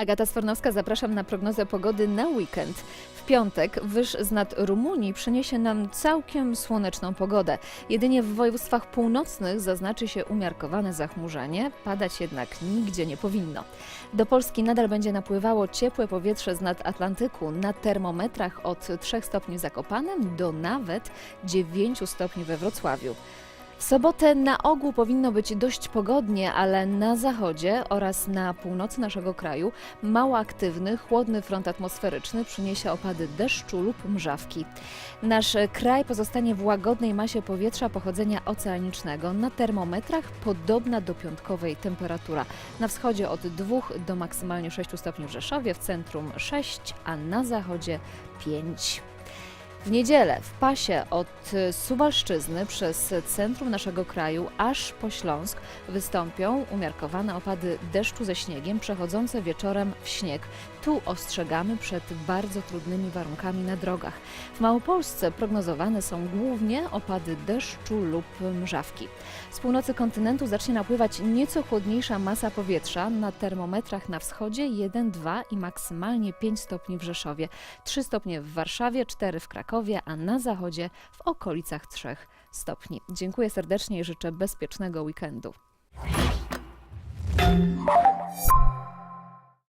Agata Sfornowska, zapraszam na prognozę pogody na weekend. W piątek wyż z nad Rumunii przyniesie nam całkiem słoneczną pogodę. Jedynie w województwach północnych zaznaczy się umiarkowane zachmurzenie, padać jednak nigdzie nie powinno. Do Polski nadal będzie napływało ciepłe powietrze z nad Atlantyku na termometrach od 3 stopni w Zakopanem do nawet 9 stopni we Wrocławiu. W sobotę na ogół powinno być dość pogodnie, ale na zachodzie oraz na północy naszego kraju mało aktywny, chłodny front atmosferyczny przyniesie opady deszczu lub mrzawki. Nasz kraj pozostanie w łagodnej masie powietrza pochodzenia oceanicznego. Na termometrach podobna do piątkowej temperatura. Na wschodzie od 2 do maksymalnie 6 stopni w Rzeszowie, w centrum 6, a na zachodzie 5. W niedzielę w pasie od Suwalszczyzny przez centrum naszego kraju aż po Śląsk wystąpią umiarkowane opady deszczu ze śniegiem przechodzące wieczorem w śnieg. Tu ostrzegamy przed bardzo trudnymi warunkami na drogach. W Małopolsce prognozowane są głównie opady deszczu lub mrzawki. Z północy kontynentu zacznie napływać nieco chłodniejsza masa powietrza. Na termometrach na wschodzie 1-2 i maksymalnie 5 stopni w Rzeszowie, 3 stopnie w Warszawie, 4 w Krakowie, a na zachodzie w okolicach 3 stopni. Dziękuję serdecznie i życzę bezpiecznego weekendu.